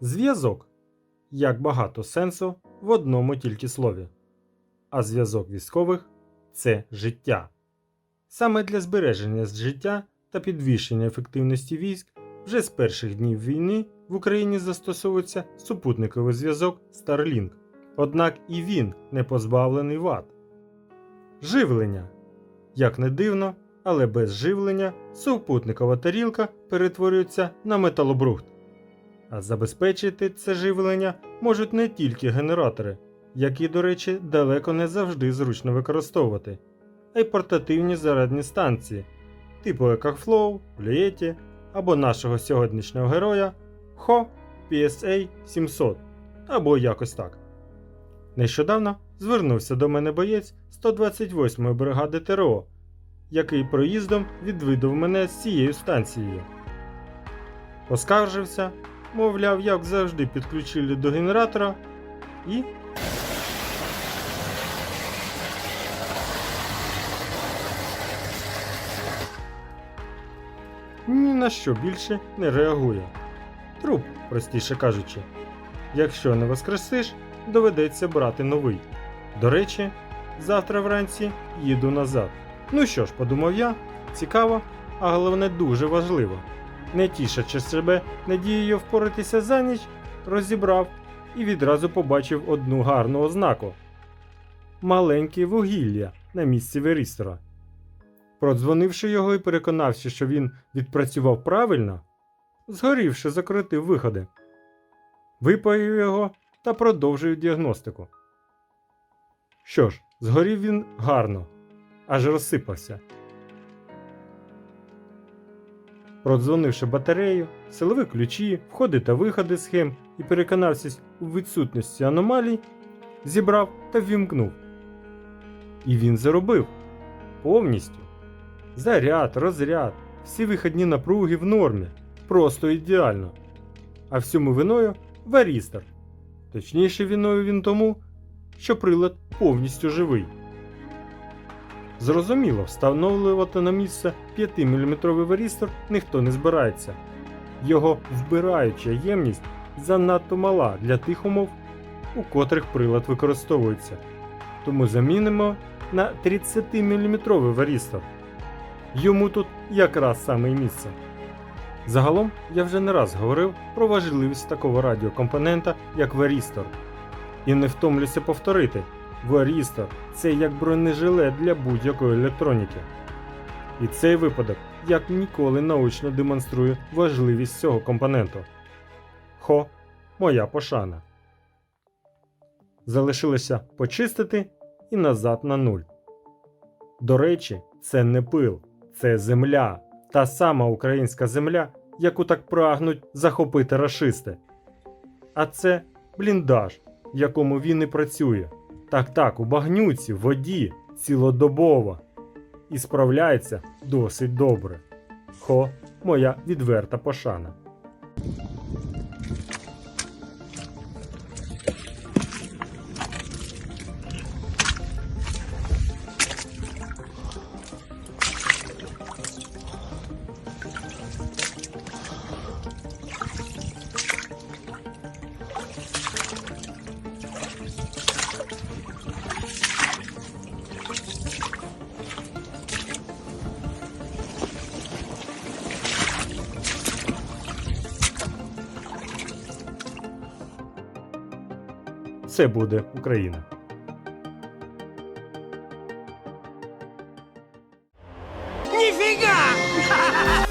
Зв'язок. Як багато сенсу в одному тільки слові. А зв'язок військових це життя. Саме для збереження життя та підвищення ефективності військ вже з перших днів війни в Україні застосовується супутниковий зв'язок Starlink. Однак і він не позбавлений вад. Живлення. Як не дивно, але без живлення супутникова тарілка перетворюється на металобрухт. А забезпечити це живлення можуть не тільки генератори, які, до речі, далеко не завжди зручно використовувати, а й портативні зарядні станції, типу EcoFlow, Blietti або нашого сьогоднішнього героя Ho PSA 700 або якось так. Нещодавно звернувся до мене боєць 128-ї бригади ТРО, який проїздом відвідав мене з цією станцією. Поскаржився, мовляв, як завжди підключили до генератора і. Ні на що більше не реагує. Труп, простіше кажучи. Якщо не воскресиш, доведеться брати новий. До речі, завтра вранці їду назад. Ну що ж, подумав я, цікаво, а головне дуже важливо. Не тішачи себе надією впоратися за ніч, розібрав і відразу побачив одну гарну ознаку маленьке вугілля на місці Верістера. Продзвонивши його і переконавши, що він відпрацював правильно, згорівши, закрутив виходи. Випаю його та продовжую діагностику. Що ж, згорів він гарно, аж розсипався. Продзвонивши батарею, силові ключі, входи та виходи схем і переконався у відсутності аномалій, зібрав та ввімкнув. І він заробив повністю. Заряд, розряд, всі вихідні напруги в нормі, просто ідеально. А всьому виною варістер. Точніше, виною він тому, що прилад повністю живий. Зрозуміло, встановлювати на місце 5-мм варістер ніхто не збирається. Його вбираюча ємність занадто мала для тих умов, у котрих прилад використовується. Тому замінимо на 30-мм варістер. Йому тут якраз саме місце. Загалом я вже не раз говорив про важливість такого радіокомпонента, як варістор. І не втомлюся повторити: варістор це як бронежилет для будь-якої електроніки. І цей випадок як ніколи наочно демонструє важливість цього компоненту. Хо, моя пошана. Залишилося почистити і назад на нуль. До речі, це не пил, це земля, та сама українська земля, яку так прагнуть захопити рашисти. А це бліндаж, в якому він і працює. Так так, у багнюці, в воді, цілодобово. І справляється досить добре. Хо, моя відверта пошана. Це буде Україна. Нифига!